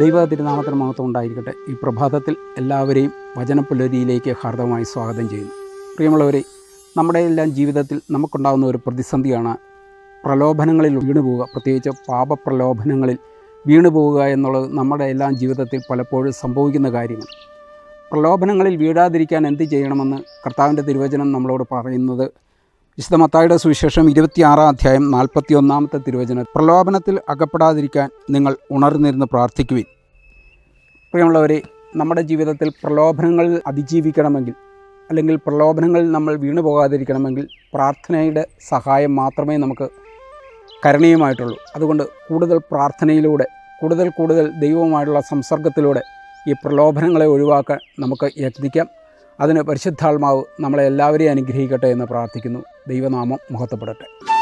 ദൈവ തിരുനാമത്തിന് മഹത്വം ഉണ്ടായിരിക്കട്ടെ. ഈ പ്രഭാതത്തിൽ എല്ലാവരെയും വചനപ്പുലരിയിലേക്ക് ഹാർദവമായി സ്വാഗതം ചെയ്യുന്നു. പ്രിയമുള്ളവരെ നമ്മുടെ എല്ലാം ജീവിതത്തിൽ നമുക്കുണ്ടാകുന്ന ഒരു പ്രതിസന്ധിയാണ് പ്രലോഭനങ്ങളിൽ വീണുപോവുക. പ്രത്യേകിച്ച് പാപപ്രലോഭനങ്ങളിൽ വീണു പോവുക എന്നുള്ളത് നമ്മുടെ എല്ലാം ജീവിതത്തിൽ പലപ്പോഴും സംഭവിക്കുന്ന കാര്യമാണ്. പ്രലോഭനങ്ങളിൽ വീഴാതിരിക്കാൻ എന്ത് ചെയ്യണമെന്ന് കർത്താവിന്റെ തിരുവചനം നമ്മളോട് പറയുന്നത് വിശുദ്ധ മത്തായുടെ സുവിശേഷം ഇരുപത്തിയാറാം അധ്യായം നാൽപ്പത്തി ഒന്നാമത്തെ തിരുവചന. പ്രലോഭനത്തിൽ അകപ്പെടാതിരിക്കാൻ നിങ്ങൾ ഉണർന്നിരുന്ന് പ്രാർത്ഥിക്കുവിൻ. പ്രിയമുള്ളവരെ നമ്മുടെ ജീവിതത്തിൽ പ്രലോഭനങ്ങൾ അതിജീവിക്കണമെങ്കിൽ അല്ലെങ്കിൽ പ്രലോഭനങ്ങളിൽ നമ്മൾ വീണു പോകാതിരിക്കണമെങ്കിൽ പ്രാർത്ഥനയുടെ സഹായം മാത്രമേ നമുക്ക് കരണീയമായിട്ടുള്ളൂ. അതുകൊണ്ട് കൂടുതൽ പ്രാർത്ഥനയിലൂടെ കൂടുതൽ കൂടുതൽ ദൈവവുമായിട്ടുള്ള സംസർഗത്തിലൂടെ ഈ പ്രലോഭനങ്ങളെ ഒഴിവാക്കാൻ നമുക്ക് യത്നിക്കാം. അതിന് പരിശുദ്ധാത്മാവ് നമ്മളെ എല്ലാവരെയും അനുഗ്രഹിക്കട്ടെ എന്ന് പ്രാർത്ഥിക്കുന്നു. ദൈവനാമം മഹത്വപ്പെടട്ടെ.